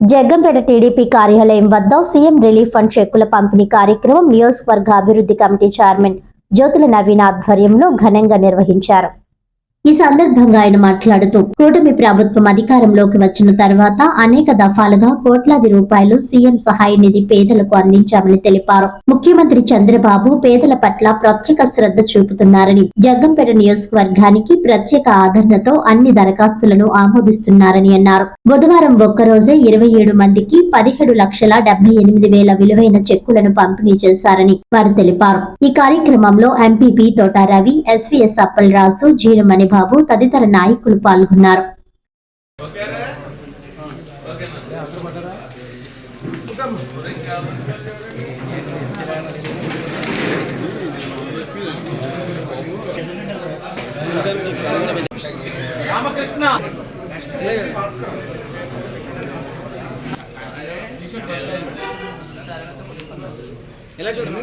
Jaggampeta TDP కార్యాలయం వద్ద CM relief fund చెక్కుల పంపిణీ కార్యక్రమం నియోజకవర్గ అభివృద్ధి కమిటీ చైర్మన్ జ్యోతుల నవీన్ ఆధ్వర్యంలో ఘనంగా నిర్వహించారు. ఈ సందర్భంగా ఆయన మాట్లాడుతూ కూటమి ప్రభుత్వం అధికారంలోకి వచ్చిన తర్వాత అనేక దఫాలుగా కోట్లాది రూపాయలు సీఎం సహాయ నిధి పేదలకు అందించామని తెలిపారు. ముఖ్యమంత్రి చంద్రబాబు పేదల పట్ల ప్రత్యేక శ్రద్ధ చూపుతున్నారని జగ్గంపేట నియోజకవర్గానికి ప్రత్యేక ఆదరణతో అన్ని దరఖాస్తులను ఆమోదిస్తున్నారని అన్నారు. బుధవారం ఒక్కరోజే ఇరవై ఏడు మందికి పదిహేడు లక్షల డెబ్బై ఎనిమిది వేల విలువైన చెక్కులను పంపిణీ చేశారని వారు తెలిపారు. ఈ కార్యక్రమంలో ఎంపీపీ తోట రవి ఎస్వీఎస్ అప్పలరాజు జీరమణి బాబు తదితర నాయకులు పాల్గొన్నారు. రామకృష్ణ! ఎలా చూడండి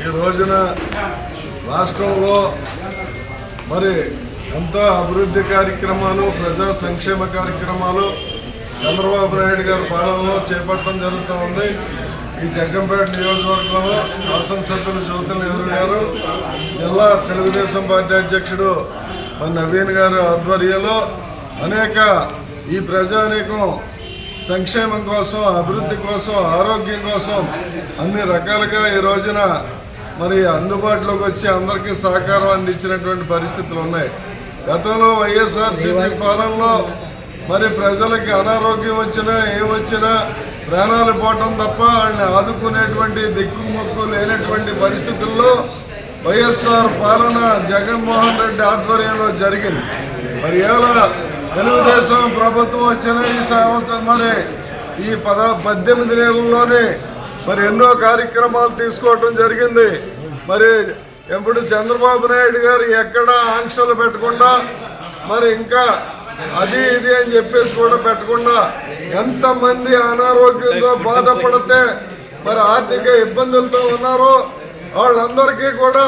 ఈ రోజున రాష్ట్రంలో మరి ఎంతో అభివృద్ధి కార్యక్రమాలు ప్రజా సంక్షేమ కార్యక్రమాలు చంద్రబాబు నాయుడు గారి పాలనలో చేపట్టడం జరుగుతూ ఉంది. ఈ జగ్గంపేట నియోజకవర్గంలో శాసనసభ్యులు జ్యోతులు నెహ్రూ గారు జిల్లా తెలుగుదేశం పార్టీ అధ్యక్షుడు మన నవీన్ గారి ఆధ్వర్యంలో అనేక ఈ ప్రజానీకం సంక్షేమం కోసం అభివృద్ధి కోసం ఆరోగ్యం కోసం అన్ని రకాలుగా ఈ రోజున మరి అందుబాటులోకి వచ్చి అందరికీ సహకారం అందించినటువంటి పరిస్థితులు ఉన్నాయి. గతంలో వైఎస్ఆర్సీపీ పాలనలో మరి ప్రజలకి అనారోగ్యం వచ్చినా ఏమొచ్చినా ప్రాణాలు పోవటం తప్ప వాళ్ళని ఆదుకునేటువంటి దిక్కుమొక్కు లేనటువంటి పరిస్థితుల్లో వైఎస్ఆర్ పాలన జగన్మోహన్ రెడ్డి ఆధ్వర్యంలో జరిగింది. మరి ఎలా తెలుగుదేశం ప్రభుత్వం వచ్చిన ఈ సంవత్సరం మరి ఈ పద పద్దెనిమిది నెలల్లోనే మరి ఎన్నో కార్యక్రమాలు తీసుకోవటం జరిగింది. మరి ఎప్పుడు చంద్రబాబు నాయుడు గారు ఎక్కడ ఆంక్షలు పెట్టకుండా మరి ఇంకా అది ఇది అని చెప్పేసి కూడా పెట్టకుండా ఎంతమంది అనారోగ్యంతో బాధపడితే మరి ఆర్థిక ఇబ్బందులతో ఉన్నారో వాళ్ళందరికీ కూడా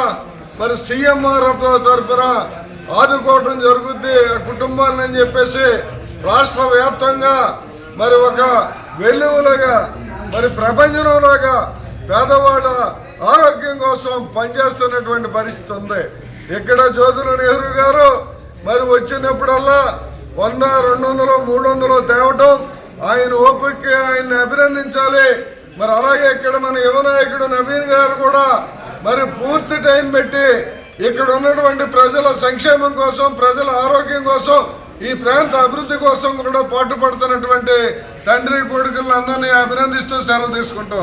మరి సీఎంఆర్ఎఫ్ తరఫున ఆదుకోవటం జరుగుద్ది ఆ కుటుంబాన్ని అని చెప్పేసి రాష్ట్ర వ్యాప్తంగా మరి ఒక వెలుగులుగా మరి ప్రపంచంలోగా పేదవాళ్ళ ఆరోగ్యం కోసం పనిచేస్తున్నటువంటి పరిస్థితి ఉంది. ఇక్కడ జ్యోతుల నెహ్రూ గారు మరి వచ్చినప్పుడల్లా వంద రెండు వందలు మూడు వందలు తేవటం ఆయన ఓపికకి ఆయన్ని అభినందించాలి. మరి అలాగే ఇక్కడ మన యువ నాయకుడు నవీన్ గారు కూడా మరి పూర్తి టైం పెట్టి ఇక్కడ ఉన్నటువంటి ప్రజల సంక్షేమం కోసం ప్రజల ఆరోగ్యం కోసం ఈ ప్రాంత అభివృద్ధి కోసం కూడా పాటుపడుతున్నటువంటి తండ్రి కొడుకులందరినీ అభినందిస్తూ సెలవు తీసుకుంటాం